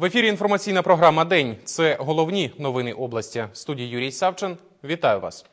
В ефірі інформаційна програма День. Це головні новини області. В студії Юрій Савчин. Вітаю вас.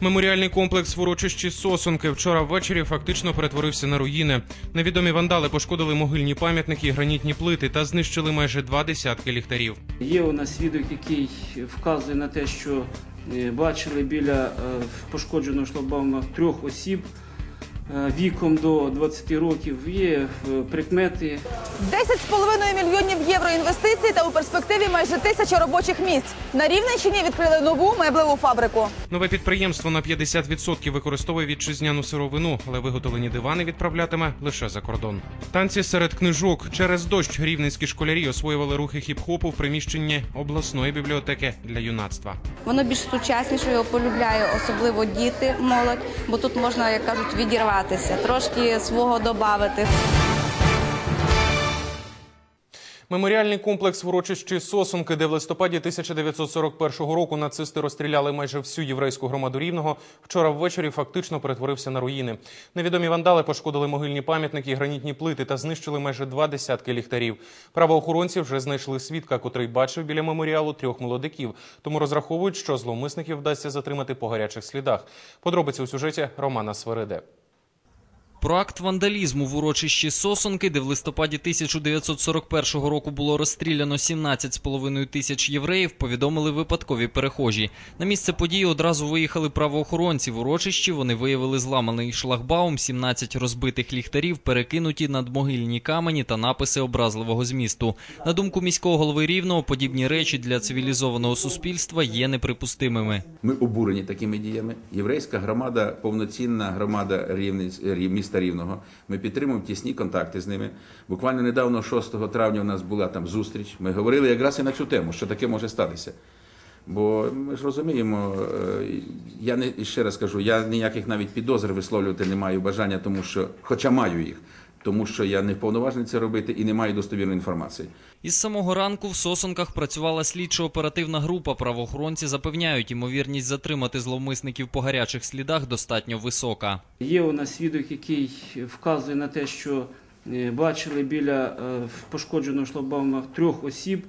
Меморіальний комплекс в урочищі Сосунки вчора ввечері фактично перетворився на руїни. Невідомі вандали пошкодили могильні пам'ятники, гранітні плити та знищили майже два десятки ліхтарів. Є у нас свідок, який вказує на те, що е, бачили біля е, пошкодженого шлагбаума трьох осіб віком до 20 років. Є е, прикмети. 10,5 мільйонів євро інвестицій та у перспективі майже тисяча робочих місць. На Рівненщині відкрили нову меблеву фабрику. Нове підприємство на 50% використовує вітчизняну сировину, але виготовлені дивани відправлятиме лише за кордон. Танці серед книжок через дощ рівненські школярі освоювали рухи хіп-хопу в приміщенні обласної бібліотеки для юнацтва. Воно більш сучасніше, його полюбляю, особливо діти, молодь, бо тут можна, як кажуть, відірватися, трошки свого додати. Меморіальний комплекс в урочищі Сосунки, де в листопаді 1941 року нацисти розстріляли майже всю єврейську громаду рівного, вчора ввечері фактично перетворився на руїни. Невідомі вандали пошкодили могильні пам'ятники, гранітні плити та знищили майже два десятки ліхтарів. Правоохоронці вже знайшли свідка, котрий бачив біля меморіалу трьох молодиків. Тому розраховують, що зловмисників вдасться затримати по гарячих слідах. Подробиці у сюжеті Романа Свериде. Про акт вандалізму в урочищі Сосонки, де в листопаді 1941 року було розстріляно 17,5 тисяч євреїв, повідомили випадкові перехожі. На місце події одразу виїхали правоохоронці. В урочищі вони виявили зламаний шлагбаум, 17 розбитих ліхтарів, перекинуті надмогильні камені та написи образливого змісту. На думку міського голови Рівного, подібні речі для цивілізованого суспільства є неприпустимими. Ми обурені такими діями. Єврейська громада, повноцінна громада Рівненсь- Рі- міста Рівного. Ми підтримуємо тісні контакти з ними. Буквально недавно, 6 травня, у нас була там зустріч. Ми говорили якраз і на цю тему, що таке може статися. Бо ми ж розуміємо, е, я не ще раз кажу, я ніяких навіть підозр висловлювати не маю бажання, тому що, хоча маю їх, тому що я не вповноважений це робити і не маю достовірної інформації. Із самого ранку в Сосонках працювала слідчо-оперативна група. Правоохоронці запевняють, ймовірність затримати зловмисників по гарячих слідах достатньо висока. Є у нас свідок, який вказує на те, що е, бачили біля е, пошкодженого шлагбаума трьох осіб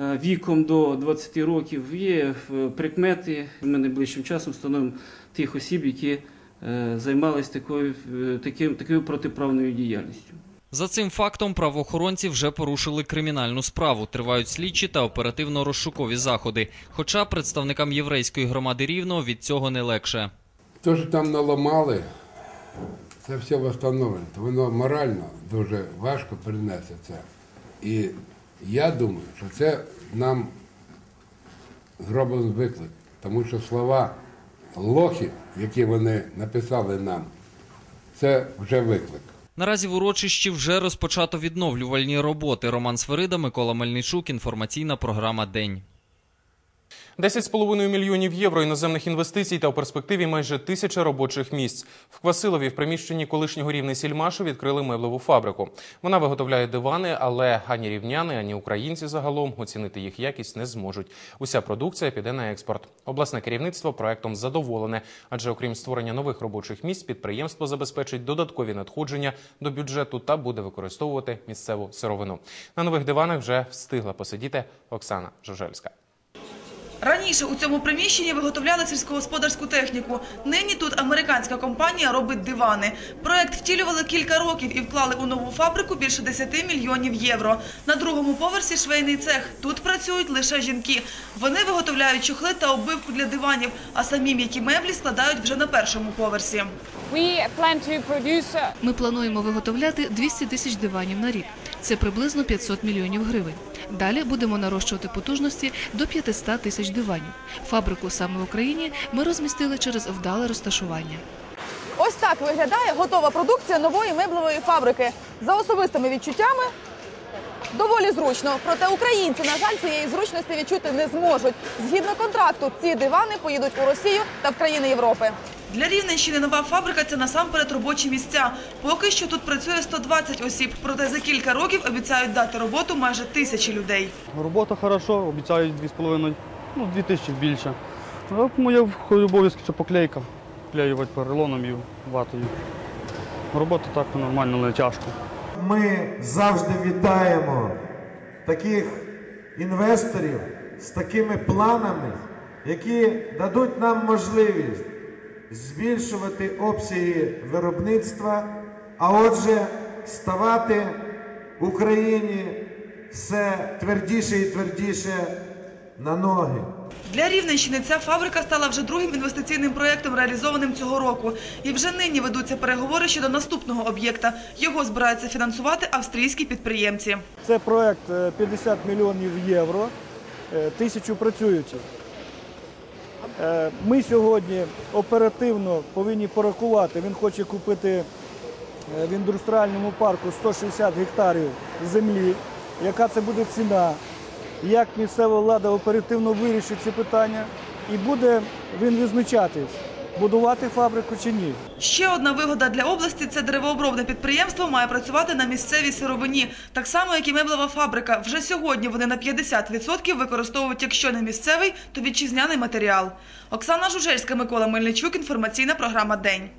е, віком до 20 років. Є прикмети. Ми найближчим часом встановимо тих осіб, які займалися такою, е, таким, такою протиправною діяльністю. За цим фактом правоохоронці вже порушили кримінальну справу. Тривають слідчі та оперативно-розшукові заходи. Хоча представникам єврейської громади Рівного від цього не легше. То, що там наламали, це все встановлено. Воно морально дуже важко перенесе це. І я думаю, що це нам зроблений виклик, тому що слова лохи, які вони написали нам, це вже виклик. Наразі в урочищі вже розпочато відновлювальні роботи. Роман Сверида, Микола Мельничук. Інформаційна програма День. 10,5 мільйонів євро іноземних інвестицій та у перспективі майже тисяча робочих місць. В Квасилові в приміщенні колишнього рівне Сільмашу відкрили меблеву фабрику. Вона виготовляє дивани, але ані рівняни, ані українці загалом оцінити їх якість не зможуть. Уся продукція піде на експорт. Обласне керівництво проектом задоволене, адже окрім створення нових робочих місць, підприємство забезпечить додаткові надходження до бюджету та буде використовувати місцеву сировину. На нових диванах вже встигла посидіти Оксана Жужельська. Раніше у цьому приміщенні виготовляли сільськогосподарську техніку. Нині тут американська компанія робить дивани. Проект втілювали кілька років і вклали у нову фабрику більше 10 мільйонів євро. На другому поверсі швейний цех. Тут працюють лише жінки. Вони виготовляють чохли та оббивку для диванів, а самі м'які меблі складають вже на першому поверсі. Ми плануємо виготовляти 200 тисяч диванів на рік. Це приблизно 500 мільйонів гривень. Далі будемо нарощувати потужності до 500 тисяч диванів. Фабрику саме в Україні ми розмістили через вдале розташування. Ось так виглядає готова продукція нової меблевої фабрики. За особистими відчуттями доволі зручно. Проте українці, на жаль, цієї зручності відчути не зможуть. Згідно контракту, ці дивани поїдуть у Росію та в країни Європи. Для Рівненщини нова фабрика – це насамперед робочі місця. Поки що тут працює 120 осіб, проте за кілька років обіцяють дати роботу майже тисячі людей. Робота хорошо, обіцяють 2,5, ну 2 тисячі більше. А Моє обов'язки це поклейка, клеювати поролоном і ватою. Робота так нормально, не тяжко. Ми завжди вітаємо таких інвесторів з такими планами, які дадуть нам можливість збільшувати обсяги виробництва, а отже, ставати Україні все твердіше і твердіше на ноги. Для Рівненщини ця фабрика стала вже другим інвестиційним проєктом, реалізованим цього року. І вже нині ведуться переговори щодо наступного об'єкта. Його збираються фінансувати австрійські підприємці. Це проект е, 50 мільйонів євро, е, тисячу працюючих. Е, Ми сьогодні оперативно повинні порахувати. Він хоче купити е, в індустріальному парку 160 гектарів землі. Яка це буде ціна? Як місцева влада оперативно вирішить ці питання? І буде він визначатись, будувати фабрику чи ні. Ще одна вигода для області – це деревообробне підприємство має працювати на місцевій сировині. Так само, як і меблева фабрика. Вже сьогодні вони на 50% використовують, якщо не місцевий, то вітчизняний матеріал. Оксана Жужельська, Микола Мельничук. Інформаційна програма «День».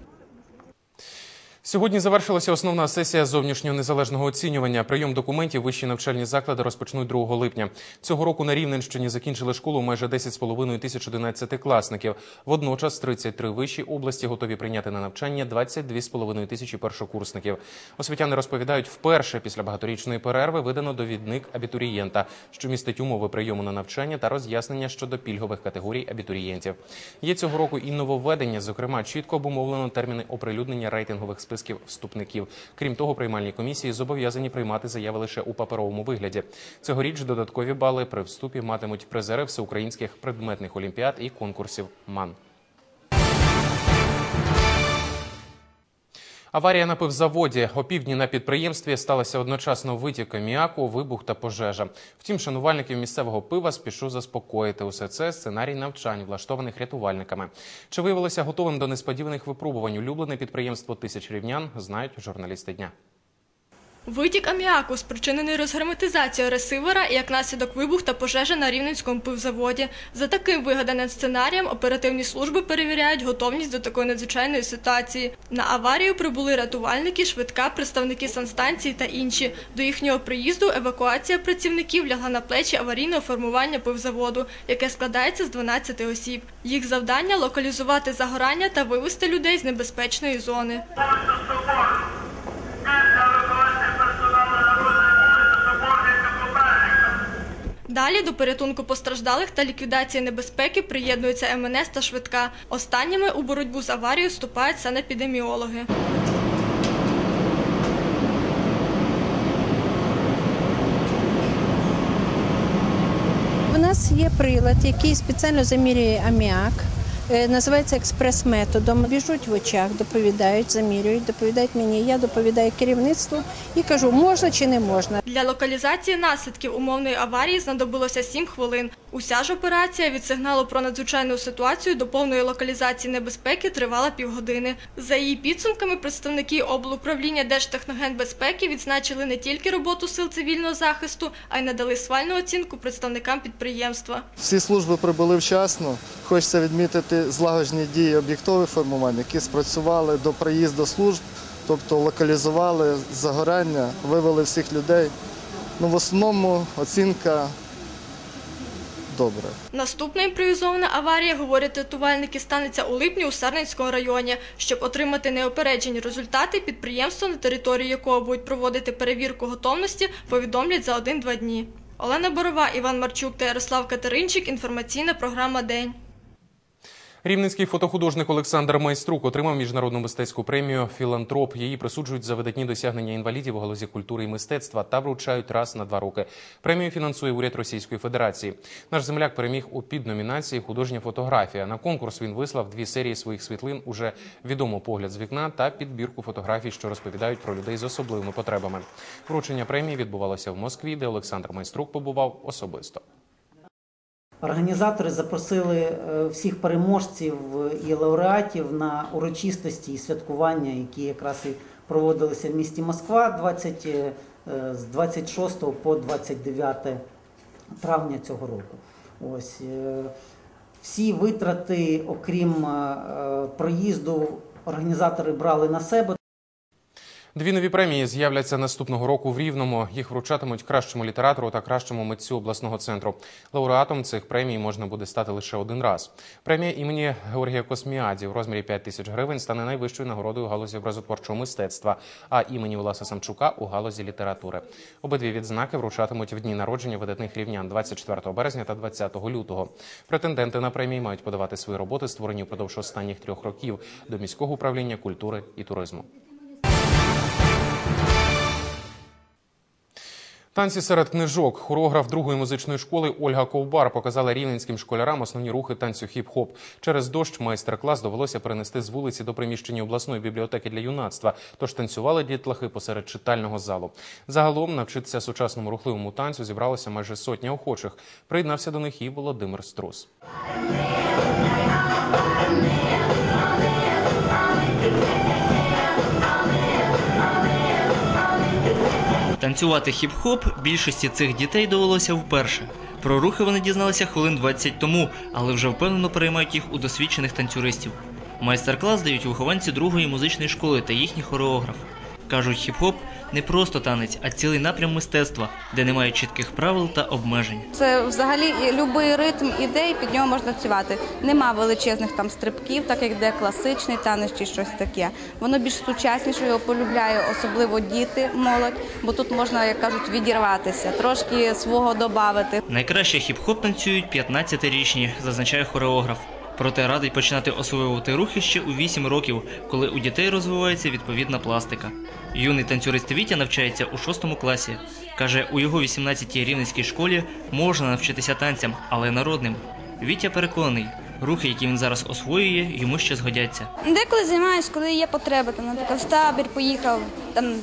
Сьогодні завершилася основна сесія зовнішнього незалежного оцінювання. Прийом документів вищі навчальні заклади розпочнуть 2 липня. Цього року на Рівненщині закінчили школу майже 10,5 тисяч 11-класників. Водночас 33 вищі області готові прийняти на навчання 22,5 тисячі першокурсників. Освітяни розповідають, вперше після багаторічної перерви видано довідник абітурієнта, що містить умови прийому на навчання та роз'яснення щодо пільгових категорій абітурієнтів. Є цього року і нововведення, зокрема, чітко обумовлено терміни оприлюднення рейтингових списків вступників. Крім того, приймальні комісії зобов'язані приймати заяви лише у паперовому вигляді. Цьогоріч додаткові бали при вступі матимуть призери всеукраїнських предметних олімпіад і конкурсів МАН. Аварія на пивзаводі. Опівдні на підприємстві сталася одночасно витік аміаку, вибух та пожежа. Втім, шанувальників місцевого пива спішу заспокоїти. Усе це сценарій навчань, влаштованих рятувальниками. Чи виявилося готовим до несподіваних випробувань улюблене підприємство тисяч рівнян, знають журналісти дня. Витік аміаку спричинений розгерметизацією ресивера і як наслідок вибух та пожежа на Рівненському пивзаводі. За таким вигаданим сценарієм оперативні служби перевіряють готовність до такої надзвичайної ситуації. На аварію прибули рятувальники, швидка, представники санстанції та інші. До їхнього приїзду евакуація працівників лягла на плечі аварійного формування пивзаводу, яке складається з 12 осіб. Їх завдання локалізувати загорання та вивести людей з небезпечної зони. Далі до порятунку постраждалих та ліквідації небезпеки приєднуються МНС та швидка. Останніми у боротьбу з аварією вступають санепідеміологи. У нас є прилад, який спеціально замірює аміак. Е, Називається експрес-методом. Біжуть в очах, доповідають, замірюють, доповідають мені. Я доповідаю керівництву і кажу, можна чи не можна. Для локалізації наслідків умовної аварії знадобилося 7 хвилин. Уся ж операція від сигналу про надзвичайну ситуацію до повної локалізації небезпеки тривала півгодини. За її підсумками представники облуправління Держтехногенбезпеки відзначили не тільки роботу сил цивільного захисту, а й надали свальну оцінку представникам підприємства. Всі служби прибули вчасно. Хочеться відмітити злагоджені дії об'єктових формувань, які спрацювали до приїзду служб, тобто локалізували загорання, вивели всіх людей. Ну, в основному оцінка добра. Наступна імпровізована аварія, говорять рятувальники, станеться у липні у Сарненському районі. Щоб отримати неопереджені результати, підприємство, на території якого будуть проводити перевірку готовності, повідомлять за один-два дні. Олена Борова, Іван Марчук та Ярослав Катеринчик. Інформаційна програма День. Рівненський фотохудожник Олександр Майструк отримав міжнародну мистецьку премію Філантроп. Її присуджують за видатні досягнення інвалідів у галузі культури і мистецтва та вручають раз на два роки. Премію фінансує уряд Російської Федерації. Наш земляк переміг у підномінації Художня фотографія. На конкурс він вислав дві серії своїх світлин. Уже відомо погляд з вікна та підбірку фотографій, що розповідають про людей з особливими потребами. Вручення премії відбувалося в Москві, де Олександр Майструк побував особисто. Організатори запросили е, всіх переможців і лауреатів на урочистості і святкування, які якраз і проводилися в місті Москва 20, е, з 26 по 29 травня цього року. Ось е, всі витрати, окрім проїзду, організатори брали на себе. Дві нові премії з'являться наступного року в Рівному. Їх вручатимуть кращому літератору та кращому митцю обласного центру. Лауреатом цих премій можна буде стати лише один раз. Премія імені Георгія Косміаді в розмірі 5 тисяч гривень стане найвищою нагородою у галузі образотворчого мистецтва, а імені Уласа Самчука у галузі літератури. Обидві відзнаки вручатимуть в дні народження видатних рівнян 24 березня та 20 лютого. Претенденти на премії мають подавати свої роботи, створені впродовж останніх трьох років до міського управління культури і туризму. Танці серед книжок. Хореограф другої музичної школи Ольга Ковбар показала рівненським школярам основні рухи танцю хіп-хоп. Через дощ майстер-клас довелося перенести з вулиці до приміщення обласної бібліотеки для юнацтва. Тож танцювали дітлахи посеред читального залу. Загалом навчитися сучасному рухливому танцю зібралося майже сотня охочих. Приєднався до них і Володимир Струс. Танцювати хіп-хоп більшості цих дітей довелося вперше. Про рухи вони дізналися хвилин 20 тому, але вже впевнено переймають їх у досвідчених танцюристів. Майстер-клас дають вихованці другої музичної школи та їхній хореограф. Кажуть, хіп-хоп не просто танець, а цілий напрям мистецтва, де немає чітких правил та обмежень. Це взагалі будь-який ритм ідей, під нього можна танцювати. Нема величезних там стрибків, так як де класичний танець чи щось таке. Воно більш сучасніше, його полюбляє, особливо діти, молодь, бо тут можна, як кажуть, відірватися, трошки свого додати. Найкраще хіп-хоп танцюють 15-річні, зазначає хореограф. Проте радить починати освоювати рухи ще у 8 років, коли у дітей розвивається відповідна пластика. Юний танцюрист Вітя навчається у 6 класі. Каже, у його 18-й рівненській школі можна навчитися танцям, але народним. Вітя переконаний, рухи, які він зараз освоює, йому ще згодяться. Деколи займаюся, коли є потреба, там, наприклад, в табір поїхав, там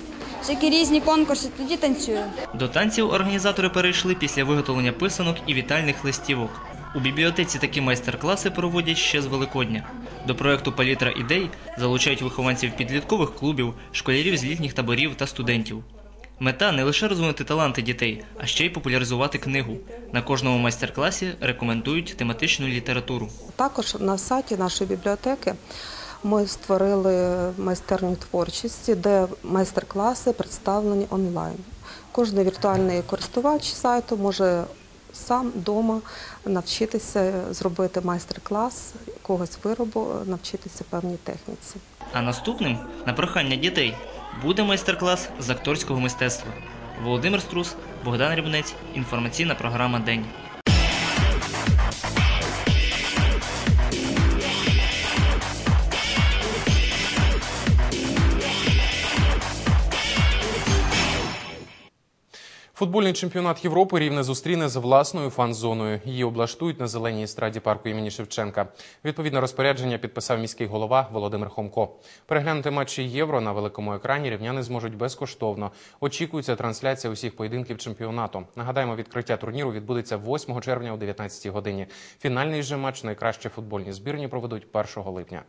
всякі різні конкурси, тоді танцюю. До танців організатори перейшли після виготовлення писанок і вітальних листівок. У бібліотеці такі майстер-класи проводять ще з Великодня. До проекту Палітра ідей залучають вихованців підліткових клубів, школярів з літніх таборів та студентів. Мета не лише розвинути таланти дітей, а ще й популяризувати книгу. На кожному майстер-класі рекомендують тематичну літературу. Також на сайті нашої бібліотеки ми створили майстерню творчості, де майстер-класи представлені онлайн. Кожен віртуальний користувач сайту може сам вдома навчитися зробити майстер-клас якогось виробу, навчитися певній техніці. А наступним, на прохання дітей, буде майстер-клас з акторського мистецтва. Володимир Струс, Богдан Рібнець, інформаційна програма День. Футбольний чемпіонат Європи рівне зустріне з власною фан-зоною. Її облаштують на зеленій естраді парку імені Шевченка. Відповідне розпорядження підписав міський голова Володимир Хомко. Переглянути матчі євро на великому екрані рівняни зможуть безкоштовно. Очікується трансляція усіх поєдинків чемпіонату. Нагадаємо, відкриття турніру відбудеться 8 червня о 19 годині. Фінальний же матч найкращі футбольні збірні проведуть 1 липня.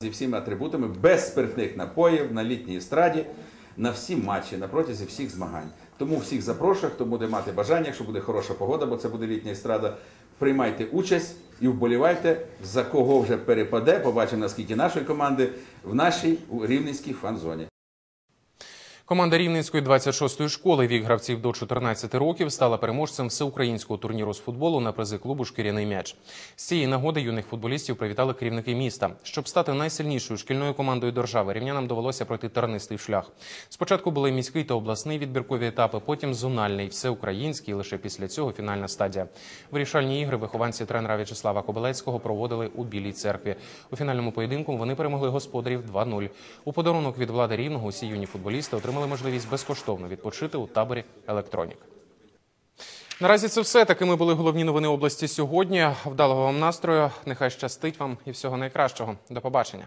Зі всіма атрибутами без спиртних напоїв на літній естраді на всі матчі на протязі всіх змагань. Тому всіх запрошую, хто буде мати бажання, якщо буде хороша погода, бо це буде літня естрада. Приймайте участь і вболівайте, за кого вже перепаде. Побачимо наскільки нашої команди в нашій рівненській фан-зоні. Команда Рівненської 26-ї школи вік гравців до 14 років стала переможцем всеукраїнського турніру з футболу на призи клубу Шкіряний м'яч. З цієї нагоди юних футболістів привітали керівники міста. Щоб стати найсильнішою шкільною командою держави, рівнянам довелося пройти тернистий шлях. Спочатку були міський та обласний відбіркові етапи, потім зональний, всеукраїнський. Лише після цього фінальна стадія. Вирішальні ігри вихованці тренера В'ячеслава Кобилецького проводили у Білій церкві. У фінальному поєдинку вони перемогли господарів 2-0. У подарунок від влади рівного усі юні футболісти отримали можливість безкоштовно відпочити у таборі Електронік. Наразі це все. Такими були головні новини області сьогодні. Вдалого вам настрою. Нехай щастить вам і всього найкращого. До побачення.